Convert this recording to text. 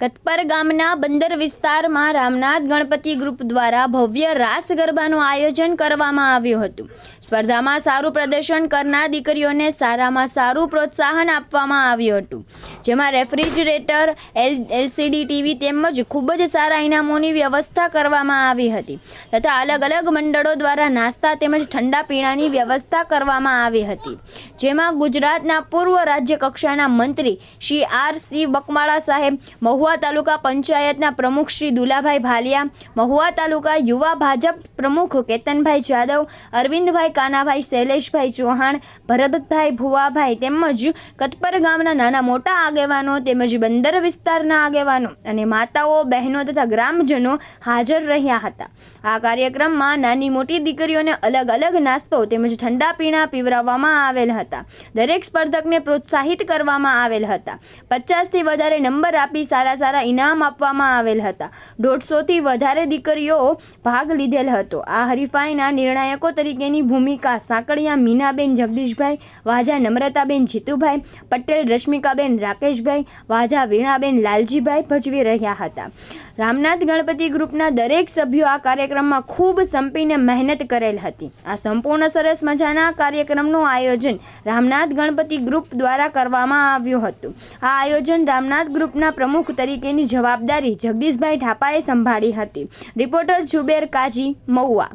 કતપર ગામના બંદર વિસ્તારમાં રામનાથ ગણપતિ ગ્રુપ દ્વારા ભવ્ય રાસ ગરબાનું આયોજન કરવામાં આવ્યું હતું. સ્પર્ધામાં સારું પ્રદર્શન કરનાર દીકરીઓને સારામાં સારું પ્રોત્સાહન આપવામાં આવ્યું હતું. જેમાં રેફ્રિજરેટર, એલ, એલસીડી ટીવી તેમજ ખૂબ જ સારા ઇનામોની વ્યવસ્થા કરવામાં આવી હતી તથા અલગ અલગ મંડળો દ્વારા નાસ્તા તેમજ ઠંડા પીણાની વ્યવસ્થા કરવામાં આવી હતી. જેમાં ગુજરાતના પૂર્વ રાજ્ય કક્ષાના મંત્રી શ્રી આર સી બકમાળા સાહેબ, મહુવા તાલુકા પંચાયતના પ્રમુખ શ્રી દુલાભાઈ ભાલિયા, મહુવા તાલુકા યુવા ભાજપ પ્રમુખ કેતનભાઈ જાદવ, અરવિંદભાઈ કાનાભાઈ, શૈલેષભાઈ ચૌહાણ, ભરતભાઈ ભુવાભાઈ તેમજ કતપર ગામના નાના મોટા આગેવાનો તેમજ બંદર વિસ્તારના આગેવાનો અને માતાઓ, બહેનો તથા ગ્રામજનો હાજર રહ્યા હતા. આ કાર્યક્રમમાં નાની મોટી દીકરીઓને અલગ અલગ નાસ્તો તેમજ ઠંડા પીણા પીવરાવવામાં આવેલ હતા. દરેક સ્પર્ધકને પ્રોત્સાહિત કરવામાં આવેલ હતા. પચાસથી વધારે નંબર આપી સારા સારા ઇનામ આપવામાં આવેલ હતા. દોઢસોથી વધારે દીકરીઓ ભાગ લીધેલ હતો. આ હરીફાઈના નિર્ણાયકો તરીકેની ભૂમિકા સાંકળિયા મીનાબેન જગદીશભાઈ, વાજા નમ્રતાબેન જીતુભાઈ, પટેલ રશ્મિકાબેન રાકેશભાઈ, વાજા વીણાબેન લાલજીભાઈ ભજવી રહ્યા હતા. રામનાથ ગણપતિ ગ્રુપના દરેક સભ્યો આ કાર્યક્રમમાં ખૂબ સંપીને મહેનત કરેલ હતી. આ સંપૂર્ણ સરસ મજાના કાર્યક્રમનું આયોજન રામનાથ ગણપતિ ગ્રુપ દ્વારા કરવામાં આવ્યું હતું. આ આયોજન રામનાથ ગ્રુપના પ્રમુખ તરીકેની જવાબદારી જગદીશભાઈ ઠાપાએ સંભાળી હતી. રિપોર્ટર જુબેર કાજી, મહુવા.